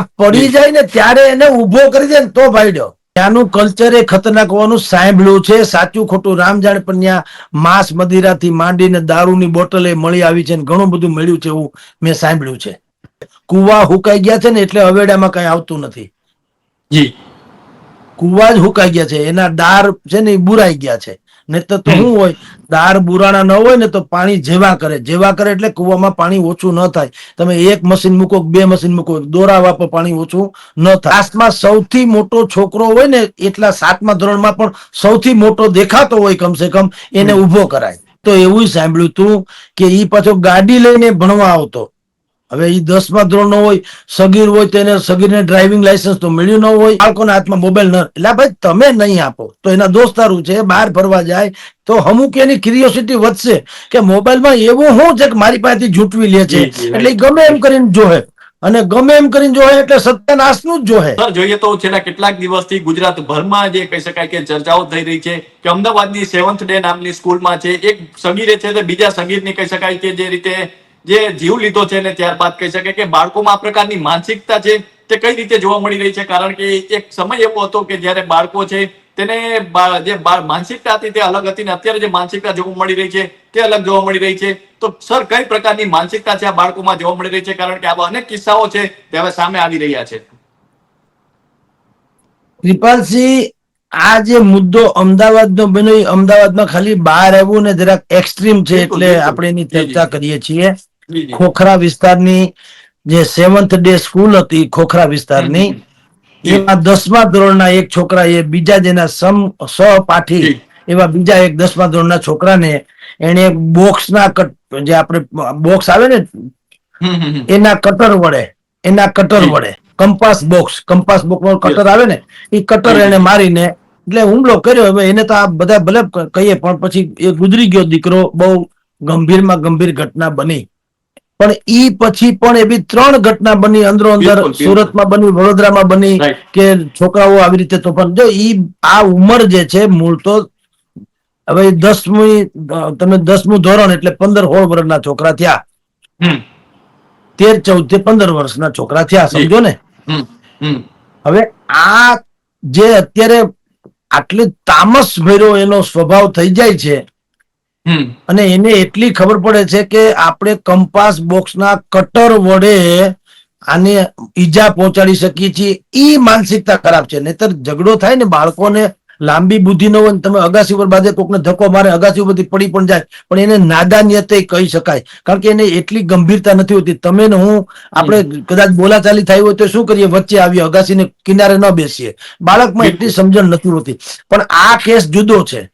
આ પડી જાય ને ત્યારે એને ઊભો કરી દે ને તો ભાઈડ્યો ત્યાંનું કલ્ચર એ ખતરનાક હોવાનું સાંભળ્યું છે. સાચું ખોટું રામ જાણે પણ ત્યાં માંસ મદિરાથી માંડીને દારૂની બોટલ એ મળી આવી છે ને ઘણું બધું મળ્યું છે એવું મેં સાંભળ્યું છે. કુવા હુકાઈ ગયા છે ને એટલે હવેડામાં કઈ આવતું નથી. જી. કુવા જ હુકાઈ ગયા છે. એના દાર છે ને એ બુરાઈ ગયા છે. નહીં તો શું હોય? દાર બુરાણા ન હોય ને તો પાણી જેવા કરે. જેવા કરે એટલે કૂવામાં પાણી ઓછું ન થાય. તમે એક મશીન મૂકો બે મશીન મૂકો દોરા વાપો પાણી ઓછું ન થાય. ક્લાસમાં સૌથી મોટો છોકરો હોય ને એટલા સાતમા ધોરણમાં પણ સૌથી મોટો દેખાતો હોય કમસે કમ એને ઊભો કરાય. તો એવું સાંભળ્યું તું કે ઈ પાછો ગાડી લઈને ભણવા આવતો. હવે એ દસમા ધોરણ નો હોય સગીર હોય તેને સગીરને ડ્રાઇવિંગ લાયસન્સ તો મળ્યું ન હોય. બાળકોના હાથમાં મોબાઈલ ન એટલે ભાઈ તમે નહીં આપો. તો એના દોસ્તારું છે બહાર ફરવા જાય. તો અમુક એની ક્યુરિયોસિટી વધશે કે મોબાઈલમાં એવું શું છે કે મારી પાસેથી જૂટવી લે છે. એટલે ગમે એમ કરીને જોહે. અને ગમે એમ કરીને જોહે એટલે સત્યાનાશનું જ જોહે. સર જોઈએ તો છેલ્લા કેટલાક દિવસથી ગુજરાત ભરમાં જે કહી શકાય કે ચર્ચાઓ થઈ રહી છે કે અમદાવાદની સેવન્થ ડે નામની સ્કૂલમાં છે એક સગીરે છે તે બીજા સગીરની કહી શકાય કે જે રીતે જે જીવ લીધો છે ને ત્યારબાદ કહી શકે કે બાળકોમાં આ પ્રકારની માનસિકતા છે તે કઈ રીતે જોવા મળી રહી છે? કારણ કે એક સમય એવો હતો કે જ્યારે બાળકો છે તેને જે માનસિકતા હતી તે અલગ હતી ને અત્યારે જે માનસિકતા જોવા મળી રહી છે તે અલગ જોવા મળી રહી છે. તો સર કઈ પ્રકારની માનસિકતા છે આ બાળકોમાં જોવા મળી રહી છે? કારણ કે આવા અનેક કિસ્સાઓ છે તે હવે સામે આવી રહ્યા છે. કૃપાલસિંહ આ જે મુદ્દો અમદાવાદનો બન્યો અમદાવાદમાં ખાલી બહાર આવ્યું ને જરાક એક્સ્ટ્રીમ છે એટલે આપણે એની. ચર્ચા કરીએ છીએ. ખોખરા વિસ્તારની જે સેવન્થ ડે સ્કૂલ હતી ખોખરા વિસ્તારની એમાં દસમા ધોરણના એક છોકરા એ બીજા જેના સમ સહપાઠી એવા બીજા એક દસમા ધોરણના છોકરાને એને બોક્સના કટ જે આપણે બોક્સ આવે ને. એના કટર વડે એના કટર વડે compass box compass box cutter આવે ને એ કટર એને મારીને એટલે હુમલો કર્યો હવે એને તો આ બધા ભલે કહીએ પણ પછી એ ગુજરી ગયો દીકરો બહુ ગંભીરમાં ગંભીર ઘટના બની. પણ ઈ પછી પણ એવી ત્રણ ઘટના બની અંદરો અંદર. સુરતમાં બની વડોદરામાં બની કે છોકરાઓ આવી રીતે તોફાન જો ઈ આ ઉંમર જે છે મૂળ તો હવે દસમી તમે દસમું ધોરણ એટલે પંદર સોળ વર્ષના છોકરા થયા તેર ચૌદથી પંદર વર્ષના છોકરા થયા. સમજો ને. હવે આ જે અત્યારે આટલી તામસ ભર્યો એનો સ્વભાવ થઈ જાય છે અને એને એટલી ખબર પડે છે કે આપણે કંપાસ બોક્સના કટર વડે આને ઈજા પહોંચાડી શકીએ છીએ. ઈ માનસિકતા ખરાબ છે. નહીતર ઝઘડો થાય ને બાળકોને લાંબી બુદ્ધિ ન હોય તમે અગાસી ઉપર બાજે કોકને ધક્કો મારે અગાસી ઉપરથી પડી પણ જાય. પણ એને નાદાન્યતે કહી શકાય. કારણ કે એને એટલી ગંભીરતા નથી હોતી. તમે ને હું આપણે કદાચ બોલાચાલી થઈ હોય તો શું કરીએ? વચ્ચે આવીએ અગાસીને કિનારે ન બેસીએ. બાળકમાં એટલી સમજણ નથી હોતી. પણ આ કેસ જુદો છે.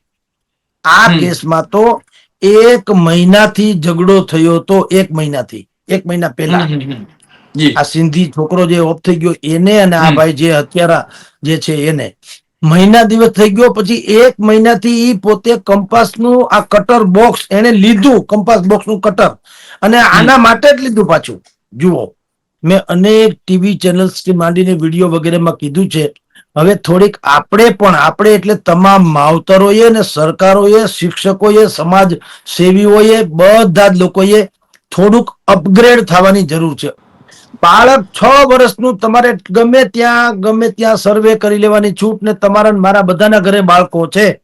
આ. કેસમાં તો એક મહિનાથી ઝઘડો થયો તો એક મહિનાથી એક મહિના પહેલા. આ સિંધી છોકરો જે ઓફ થઈ ગયો એને અને આ ભાઈ જે હત્યારા જે છે એને. મહિના દિવસ થઈ ગયો પછી એક મહિનાથી ઈ પોતે કંપાસનું આ કટર બોક્સ એને લીધું કંપાસ બોક્સનું કટર. અને આના માટે જ લીધું પાછું. જુઓ. મેં અનેક ટીવી ચેનલ્સથી માંડીને વીડિયો વગેરેમાં કીધું છે. હવે થોડીક આપણે પણ આપણે એટલે તમામ માવતરોએ ને સરકારોએ શિક્ષકોએ સમાજ સેવીઓએ બધા જ લોકોએ થોડુંક અપગ્રેડ થવાની જરૂર છે. બાળક છ વર્ષનું તમારે ગમે ત્યાં ગમે ત્યાં સર્વે કરી લેવાની છૂટ ને તમારા મારા બધાના ઘરે બાળકો છે.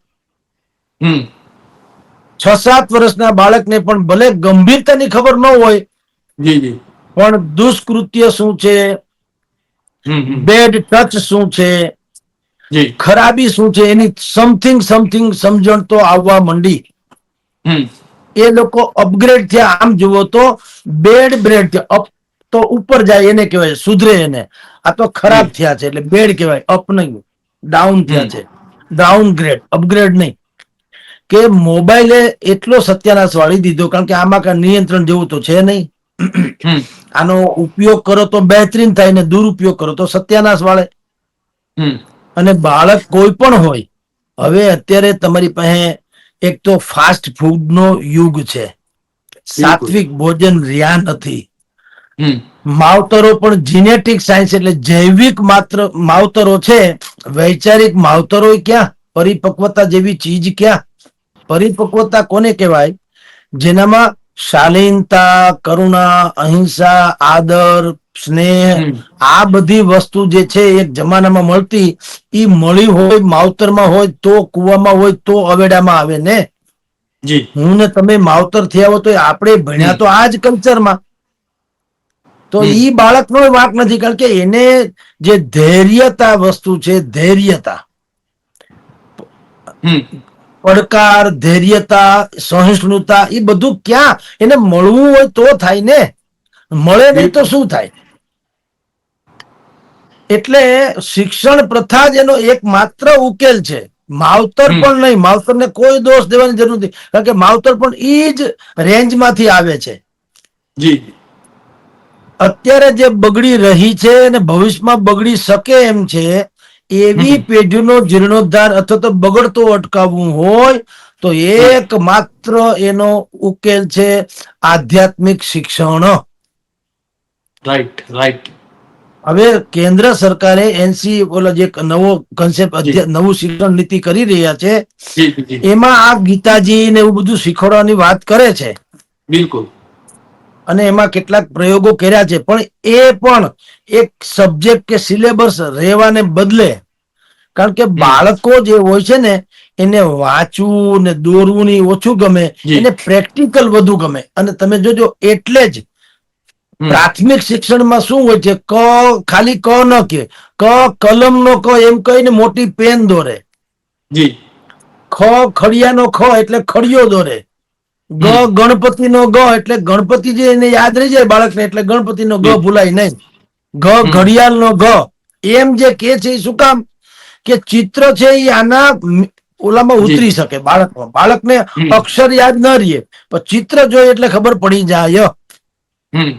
હમ, છ સાત વર્ષના બાળકને પણ ભલે ગંભીરતાની ખબર ન હોય પણ દુષ્કૃત્ય શું છે. બેડ ટચ શું છે? ખરાબી શું છે? એની સમથિંગ સમથિંગ સમજણ તો આવવા માંડી. એ લોકો અપગ્રેડ થયા. આમ જુઓ તો બેડ બ્રેડ થયા. અપ તો ઉપર જાય એને કહેવાય સુધરે એને. આ તો ખરાબ થયા છે એટલે બેડ કહેવાય અપ નહીં. ડાઉન થયા છે. ડાઉન ગ્રેડ અપગ્રેડ નહીં. કે મોબાઈલે એટલો સત્યાનાશ વાળી દીધો કારણ કે આમાં કાંઈ નિયંત્રણ જેવું તો છે નહીં. આનો ઉપયોગ કરો તો બહેતરીન થાય ને દુરુપયોગ કરો તો સત્યાનાશ વાળે. અને બાળક કોઈ પણ હોય હવે અત્યારે તમારી પાસે એક તો ફાસ્ટ ફૂડ નો યુગ છે. સાત્વિક ભોજન રહ્યા નથી. માવતરો પણ જીનેટિક સાયન્સ એટલે જૈવિક માત્ર માવતરો છે વૈચારિક માવતરો ક્યાં? પરિપક્વતા જેવી ચીજ ક્યાં? પરિપક્વતા કોને કહેવાય? જેનામાં શાલીનતા કરુણા અહિંસા આદર સ્નેહ આ બધી વસ્તુ જે છે એક જમાનામાં મળતી ઈ મળી હોય માવતરમાં હોય તો કુવામાં હોય તો અવેડામાં આવે ને? જી. હું ને તમે માવતર થયા હો તો આપણે ભણ્યા તો આ જ કલ્ચરમાં. તો એ ઈ બાળકનો વાંક નથી કારણ કે એને જે ધૈર્યતા વસ્તુ છે ધૈર્યતા. પડકાર ધૈર્યતા સહિષ્ણુતા એ બધું ક્યાં? એને મળવું હોય તો થાય ને? મળે નહીં તો શું થાય? એટલે શિક્ષણ પ્રથા જ એનો એકમાત્ર ઉકેલ છે. માવતર પણ નહીં માવતરને કોઈ દોષ દેવાની જરૂર નથી. કારણ કે માવતર પણ એ જ રેન્જમાંથી આવે છે. જી. અત્યારે જે બગડી રહી છે અને ભવિષ્યમાં બગડી શકે એમ છે એવી. પેઢીનો જીર્ણોદ્ધાર અથવા તો બગડતો અટકાવવું હોય તો એક માત્ર એનો ઉકેલ છે આધ્યાત્મિક શિક્ષણ. રાઈટ રાઈટ હવે કેન્દ્ર સરકારે એનસી બોલો જે નવો કન્સેપ્ટ નવું શિક્ષણ નીતિ કરી રહ્યા છે એમાં આ ગીતાજી ને એવું બધું શીખવાડવાની વાત કરે છે. બિલકુલ. અને એમાં કેટલાક પ્રયોગો કર્યા છે પણ એ પણ એક સબ્જેક્ટ કે સિલેબસ રહેવાને બદલે કારણ કે બાળકો જે હોય છે ને એને વાંચવું ને દોરવું ને ઓછું ગમે એને પ્રેક્ટિકલ વધુ ગમે. અને તમે જોજો એટલે જ. પ્રાથમિક શિક્ષણમાં શું હોય છે? ક ખાલી ક ન કે. ક કલમ નો ક એમ કહીને મોટી પેન દોરે. જી. ખ ખડિયાનો ખ એટલે ખડિયો દોરે. ગ ગણપતિ નો ગ એટલે ગણપતિ જે એને યાદ રહી જાય બાળકને એટલે ગણપતિનો ગ જી. ભૂલાય નહીં. ગ ઘડિયાળ નો ગ. એમ જે કે છે એ શું કામ? કે ચિત્ર છે એ આના ઓલામાં ઉતરી શકે બાળકમાં. બાળકને. અક્ષર યાદ ન રહીએ. પણ ચિત્ર જોઈએ એટલે ખબર પડી જાય. હમ.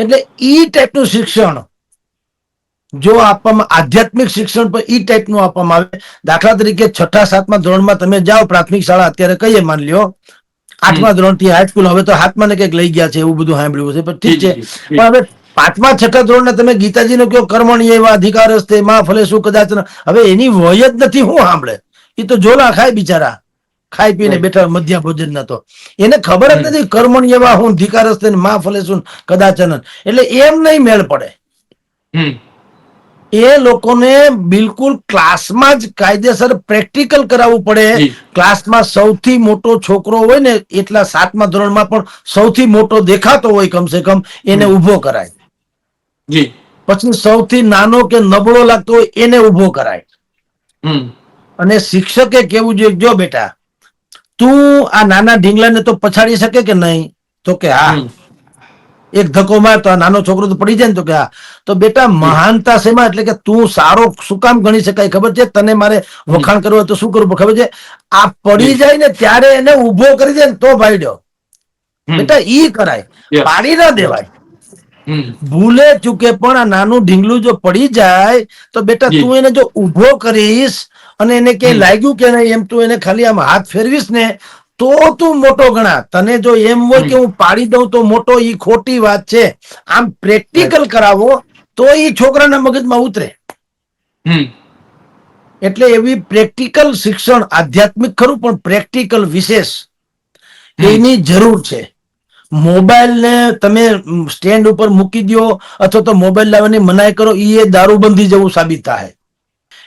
એટલે ઈ ટાઈપનું શિક્ષણ જો આપવામાં આધ્યાત્મિક શિક્ષણ પર ઈ ટાઈપનું આપવામાં આવે દાખલા તરીકે છઠ્ઠા સાતમા ધોરણમાં તમે જાઓ પ્રાથમિક શાળા અત્યારે કહીએ માન લ્યો? આઠમા ધોરણથી હાઈસ્કૂલ હવે તો હાથમાં ને કંઈક લઈ ગયા છે એવું બધું સાંભળ્યું છે પણ ઠીક છે. પણ હવે પાંચમા છઠ્ઠા ધોરણ ને તમે ગીતાજીનો કયો કર્મણી એવા અધિકાર હસ્તે માં ફલે શું કદાચ હવે એની વય જ નથી હું સાંભળે. એ તો જોલા ખાય બિચારા. ખાઈ પીને બેઠા મધ્યા ભોજન ના તો. એને ખબર જ નથી કર્મણ એવા હું અધિકાર હસ્તે ને માં ફલે શું કદાચન એટલે એમ નહીં મેળ પડે. એ લોકોને બિલકુલ ક્લાસમાં જ કાયદેસર પ્રેક્ટિકલ કરાવવું પડે. ક્લાસમાં સૌથી મોટો છોકરો હોય ને એટલા સાતમા ધોરણમાં પણ સૌથી મોટો દેખાતો હોય કમસે કમ એને ઊભો કરાય. પછી સૌથી નાનો કે નબળો લાગતો હોય એને ઊભો કરાય. અને શિક્ષકે કેવું જોઈએ જો બેટા તું આ નાના ઢીંગલાને તો પછાડી શકે કે નહીં? તો કે હા. એક ધક્કો માર તો આ નાનો છોકરો તો પડી જાય ને તો કે હા. તો બેટા મહાનતા શેમાં? એટલે કે તું સારો શું કામ ગણી શકાય ખબર છે? તને મારે વખાણ કરવું તો શું કરવું? ખબર છે? આ પડી જાય ને ત્યારે એને ઊભો કરી દે ને તો ભાઈડ્યો. બેટા ઈ કરાય. પાડી ના દેવાય. ભૂલે ચૂકે પણ આ નાનું ઢીંગલું જો પડી જાય તો બેટા તું એને જો ઊભો કરીશ અને એને કે લાગ્યું કે નહીં એમ તું એને ખાલી આમ હાથ ફેરવીશ ને તો તું મોટો ગણા. તને જો એમ હોય કે હું પાડી દઉં તો મોટો ઈ ખોટી વાત છે. આમ પ્રેક્ટિકલ કરાવો તો ઈ છોકરાના મગજમાં ઉતરે. હમ. એટલે એવી પ્રેક્ટિકલ શિક્ષણ આધ્યાત્મિક ખરું પણ પ્રેક્ટિકલ વિશેષ એની જરૂર છે. મોબાઈલ ને તમે સ્ટેન્ડ ઉપર મૂકી દો અથવા તો મોબાઈલ લાવવાની મનાઈ કરો એ દારૂબંધી જેવું સાબિત થાય.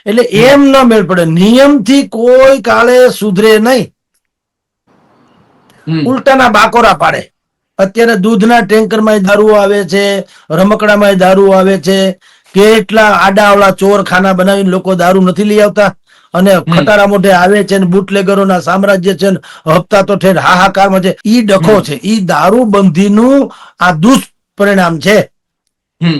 એટલે એમ ન મેળ પડે. નિયમથી કોઈ કાળે સુધરે નહીં. ઉલટાના બાકોરા પાડે. અત્યારે દૂધના ટેન્કરમાં દારૂ આવે છે રમકડામાં દારૂ આવે છે. કેટલા આડાવડા ચોરખાના બનાવીને લોકો દારૂ નથી લઈ આવતા. અને ખટારા મોઢે આવે છે ને બુટલેગરોના સામ્રાજ્ય છે ને હપ્તા તો ઠેર હાહાકારમાં છે. ઈ ડખો છે. ઈ દારૂબંધીનું આ દુષ્પરિણામ છે.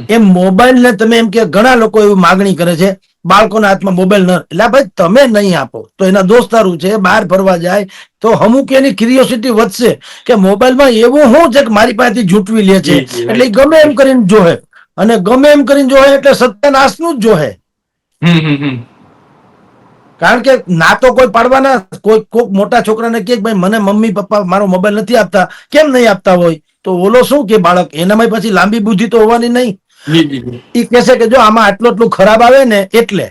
એમ મોબાઈલ ને તમે એમ કે ઘણા લોકો એવી માગણી કરે છે. બાળકોના હાથમાં મોબાઈલ ન એટલે ભાઈ તમે નહીં આપો. તો એના દોસ્તારું છે બહાર ફરવા જાય તો અમુક એની ક્યુરિયોસિટી વધશે કે મોબાઈલમાં એવું શું છે કે મારી પાસેથી જૂટવી લે છે. એટલે ગમે એમ કરીને જોહે. અને ગમે એમ કરીને જોહે એટલે સત્યાનાશનું જ જોહે. કારણ કે ના તો કોઈ પાડવાના કોઈ કોઈક મોટા છોકરાને કે ભાઈ મને મમ્મી પપ્પા મારો મોબાઈલ નથી આપતા. કેમ નહીં આપતા હોય? તો ઓલો શું કે બાળક એનામાં પછી લાંબી બુદ્ધિ તો હોવાની નહીં. એ કહેશે કે જો આમાં આટલું આટલું ખરાબ આવે ને એટલે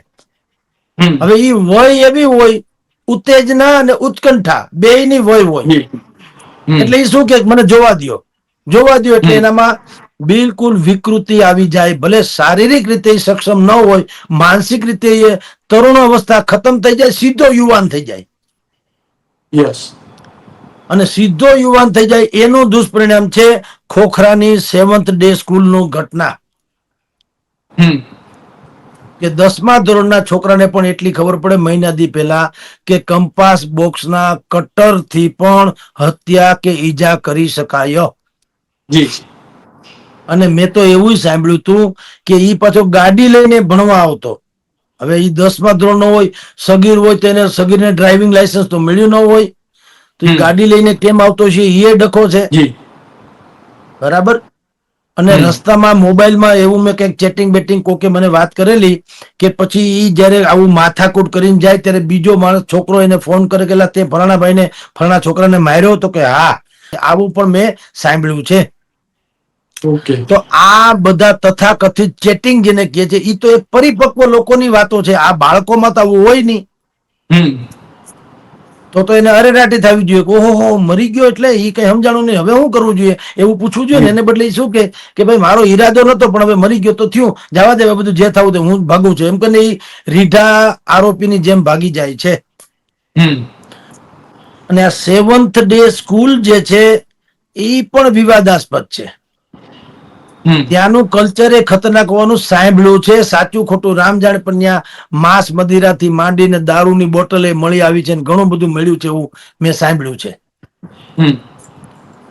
હવે એ વય એવી હોય ઉત્તેજના અને ઉત્કંઠા બે ની વય હોય. એટલે એ શું કે મને જોવા દો જોવા દો એટલે એનામાં બિલકુલ વિકૃતિ આવી જાય. ભલે શારીરિક રીતે સક્ષમ ન હોય માનસિક રીતે એ તરુણ અવસ્થા ખતમ થઈ જાય સીધો યુવાન થઈ જાય. યસ. અને સીધો યુવાન થઈ જાય એનું દુષ્પરિણામ છે ખોખરાની સેવન્થ ડે સ્કૂલનું ઘટના. કે દસમા ધોરણના છોકરાને પણ એટલી ખબર પડે મહિના દી પહેલા કે કંપાસ બોક્સના કટરથી પણ હત્યા કે ઈજા કરી શકાય. અને મેં તો એવું સાંભળ્યું હતું કે ઈ પાછો ગાડી લઈને ભણવા આવતો. હવે ઈ દસમા ધોરણનો હોય સગીર હોય તેને સગીરને ડ્રાઇવિંગ લાયસન્સ તો મળ્યું ન હોય તો એ ગાડી લઈને કેમ આવતો છે? એ ડખો છે. બરાબર? અને. રસ્તામાં મોબાઈલમાં એવું મેં કંઈક ચેટિંગ બેટિંગ કોકે મને વાત કરેલી કે પછી એ જ્યારે આવું માથાકૂટ કરીને જાય ત્યારે બીજો માણસ છોકરો એને ફોન કરે કે તે ફલાણા ભાઈને ફલાણા છોકરાને માર્યો તો કે હા આવું પણ મેં સાંભળ્યું છે. ઓકે. તો આ બધા તથા કથિત ચેટિંગ જેને કહે છે એ તો એક પરિપક્વ લોકોની વાતો છે. આ બાળકોમાં તો આવું હોય નહીં. હમ. તો તો એને અરેરાટી થવી જોઈએ કે ઓહો મરી ગયો એટલે એ કઈ સમજાણું નહીં. હવે શું કરવું જોઈએ? એવું પૂછવું જોઈએ ને? એને બદલે શું કે? કે ભાઈ મારો ઈરાદો નતો પણ હવે મરી ગયો તો થયું. જવા દેવા બધું જે થવું તે હું ભાગું છું. એમ કરીને ઈ રીઢા આરોપીની જેમ ભાગી જાય છે. અને આ સેવન્થ ડે સ્કૂલ જે છે એ પણ વિવાદાસ્પદ છે. ત્યાંનું કલ્ચર એ ખતરનાક હોવાનું સાંભળ્યું છે. સાચું ખોટું રામ જાણે પણ ત્યાં માંસ મદિરાથી માંડીને દારૂની બોટલ એ મળી આવી છે ઘણું બધું મળ્યું છે એવું મેં સાંભળ્યું છે.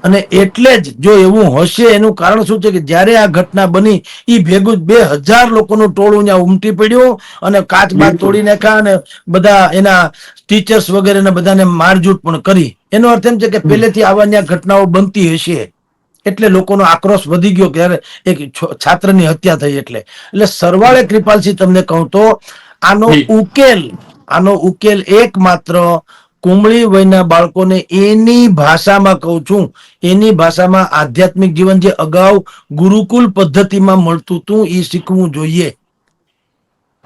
અને એટલે જ જો એવું હશે એનું કારણ શું છે કે જ્યારે આ ઘટના બની એ ભેગું બે હજાર લોકોનું ટોળું ત્યાં ઉમટી પડ્યું અને કાચ બાદ તોડી નાખ્યા અને બધા એના ટીચર્સ વગેરે બધાને મારઝૂટ પણ કરી. એનો અર્થ એમ છે કે પહેલેથી આવા ત્યાં ઘટનાઓ બનતી હશે. એટલે લોકોનો આક્રોશ વધી ગયો ત્યારે એક છાત્રની હત્યા થઈ એટલે. એટલે સરવાળે કૃપાલસિંહ તમને કહું તો આનો ઉકેલ આનો ઉકેલ એકમાત્ર કુમળી વયના બાળકોને એની ભાષામાં કહું છું એની ભાષામાં આધ્યાત્મિક જીવન જે અગાઉ ગુરુકુલ પદ્ધતિમાં મળતું હતું એ શીખવું જોઈએ.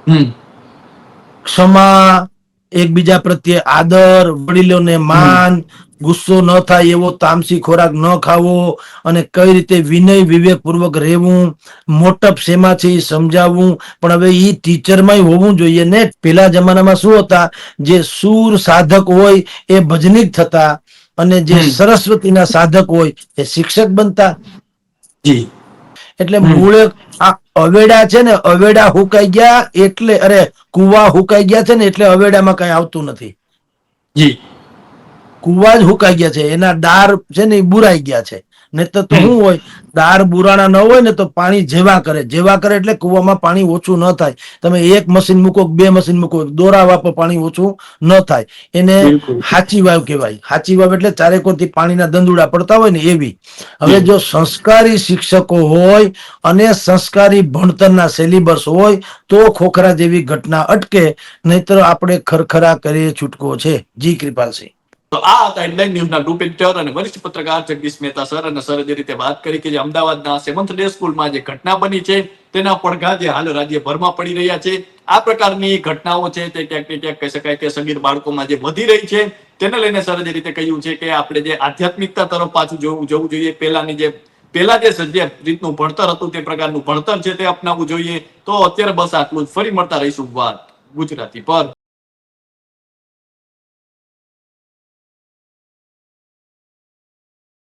હમ. ક્ષમા એકબીજા પ્રત્યે આદર વડીલોને માન ગુસ્સો ન થાય એવો તામસી ખોરાક ન ખાવો અને કઈ રીતે વિનય વિવેક પૂર્વક રહેવું મોટપ શેમાં છે એ સમજાવવું પણ હવે એ ટીચરમાં હોવું જોઈએ. ને પેલા જમાનામાં શું હતા? જે સૂર સાધક હોય એ ભજનિક થતા અને જે સરસ્વતીના સાધક હોય એ શિક્ષક બનતા. જી. એટલે. મૂળે આ અવેડા છે ને અવેડા હુકાઈ ગયા એટલે અરે કુવા હુકાઈ ગયા છે ને એટલે અવેડામાં કઈ આવતું નથી. જી. કુવા જ હુકાઈ ગયા છે એના ડાર છે ને એ બુરાઈ ગયા છે. ને તો શું હોય દાર બુરાણા ન હોય ને તો પાણી જેવા કરે. જેવા કરે એટલે કુવામાં પાણી ઓછું ન થાય. તમે એક મશીન મૂકો બે મશીન મૂકો દોરા વાપો પાણી ઓછું ન થાય. એને હાચી વાવ કહેવાય. હાચી વાવ એટલે ચારેકોરથી પાણીના દંદુડા પડતા હોય ને એવી. હવે જો સંસ્કારી શિક્ષકો હોય અને સંસ્કારી ભણતરના સિલેબસ હોય તો ખોખરા જેવી ઘટના અટકે નહીતર આપણે ખરખરા કરીએ છૂટકો છે. જી કૃપાલસિંહ. તો આ હતા હેડલાઇન ન્યૂઝના ગ્રુપ એડિટર અને વરિષ્ઠ પત્રકાર જગદીશ મહેતા સર અને સર જે રીતે વાત કરી કે જે અમદાવાદના સેવન્થ ડે સ્કૂલમાં જે ઘટના બની છે, તેના પડઘા જે હાલ રાજ્યભરમાં પડી રહ્યા છે. આ પ્રકારની ઘટનાઓ છે તે ક્યાંક ને ક્યાંક કહી શકાય કે સગીર બાળકોમાં જે વધી રહી છે, તેને લઈને સર જે રીતે કહ્યું છે કે આપણે જે આધ્યાત્મિકતા તરફ પાછું જોવું, જવું જોઈએ. પહેલાની જે, પહેલા જે જે રીતનું ભણતર હતું તે પ્રકારનું ભણતર છે તે અપનાવવું જોઈએ. તો અત્યારે બસ આટલું જ. ફરી મળતા રહીશું વાત ગુજરાતી પર.